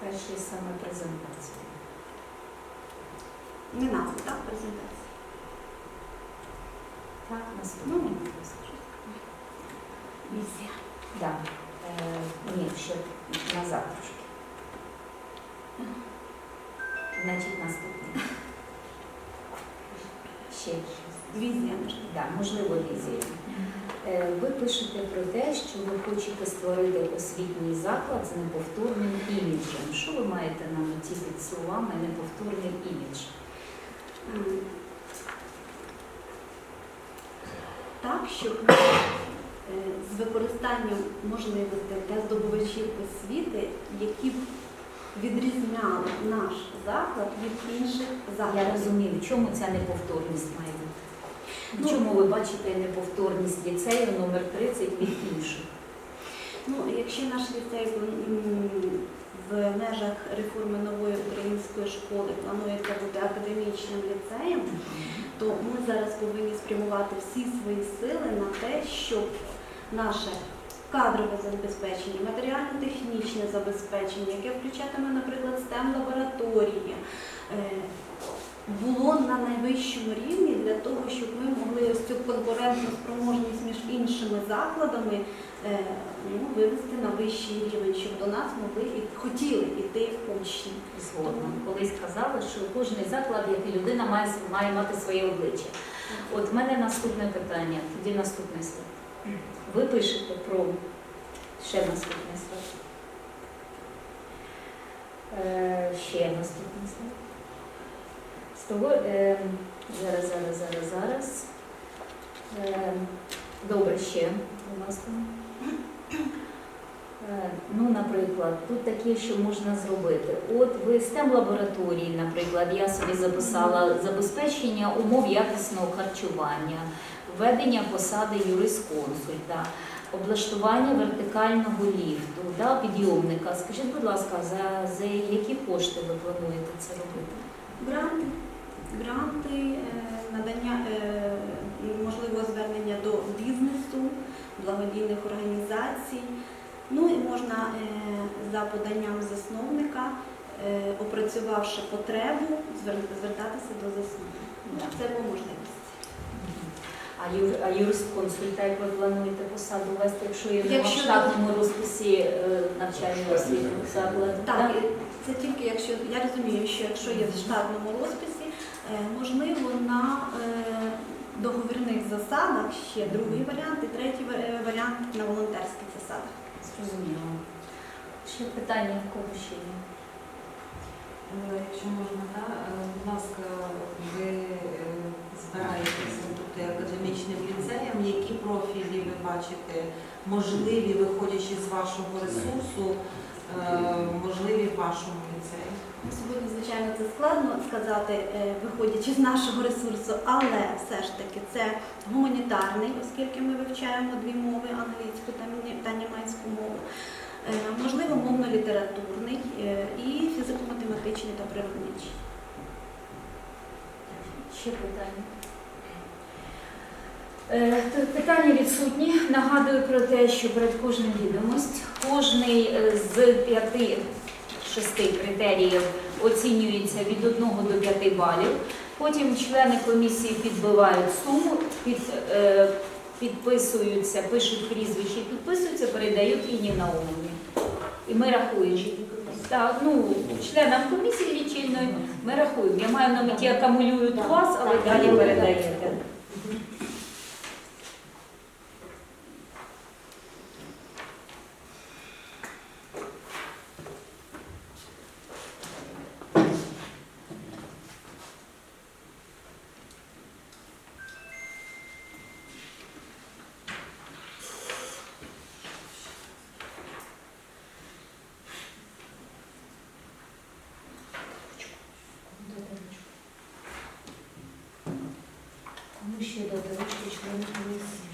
Перший саме презентація. Не назва, так, презентація. Так, наступний. Ну. будь ласка. Місія. Да. Е, ні, ще назад трошки. Значить, наступний. Ще. Візія, можливо. Да, можливо, візія. Е, Ви пишете про те, що ви хочете створити освітній заклад з неповторним іміджем. Що ви маєте на меті під словами неповторний імідж? Так, щоб е, з використанням можливостей для здобувачів освіти, які б відрізняли наш заклад від інших закладів. Я розумію, в чому ця неповторність має бути? Ну, чому ви бачите неповторність ліцею номер 30 від інших? Ну, якщо наш ліцей в межах реформи нової української школи планується бути академічним ліцеєм, то ми зараз повинні спрямувати всі свої сили на те, щоб наше кадрове забезпечення, матеріально-технічне забезпечення, яке включатиме, наприклад, STEM лабораторії, е, було на найвищому рівні для того, щоб ми могли ось цю конкурентну спроможність між іншими закладами е, ну, вивести на вищий рівень, щоб до нас могли і хотіли йти учні. Згодна. Колись казали, що кожен заклад, як і людина, має, має мати своє обличчя. От в мене наступне питання, тоді наступний слайд. Ви пишете про ще наступний слайд. Е, ще наступний слайд. Того, е, зараз, зараз, зараз, зараз. Е, добре, ще у нас там. Е, Ну, наприклад, тут таке, що можна зробити. От в STEM лабораторії, наприклад, я собі записала забезпечення умов якісного харчування, введення посади юрисконсульта, облаштування вертикального ліфту, да, підйомника. Скажіть, будь ласка, за, за які кошти ви плануєте це робити? Гранти, гранти, е, надання е, можливо звернення до бізнесу, благодійних організацій. Ну і можна е, за поданням засновника, опрацювавши потребу, звертатися до засновника. Ну, Це по можливості. А, юр, а юрисконсульта, як ви плануєте посаду вести, якщо є в штатному розписі навчального освітнього закладу? Так, це тільки якщо я розумію, що якщо є в штатному розписі, можливо на е, договірних засадах ще другий варіант і третій е, варіант на волонтерських засадах. Зрозуміло. Ще питання в кого ще є? Е, Якщо можна, да, е, будь ласка, ви е, збираєтеся бути академічним ліцеєм. Які профілі ви бачите можливі, виходячи з вашого ресурсу, е, можливі в вашому ліцеї? Сьогодні, звичайно, це складно сказати, е, виходячи з нашого ресурсу, але все ж таки це гуманітарний, оскільки ми вивчаємо дві мови англійську та німецьку мову. Е, Можливо, мовно-літературний е, і фізико-математичний та природничий. Ще питання. Е, Питання відсутні. Нагадую про те, що перед кожним відомость кожний е, з п'яти шести критеріїв оцінюється від 1 до 5 балів. Потім члени комісії підбивають суму, під, е, підписуються, пишуть прізвище, підписуються, передають Інні Наумовні. І ми рахуємо. Так, ну, членам комісії лічильної ми рахуємо. Я маю на меті акумулюють вас, а ви далі передаєте. Кому ще дати ручку Thank комісії?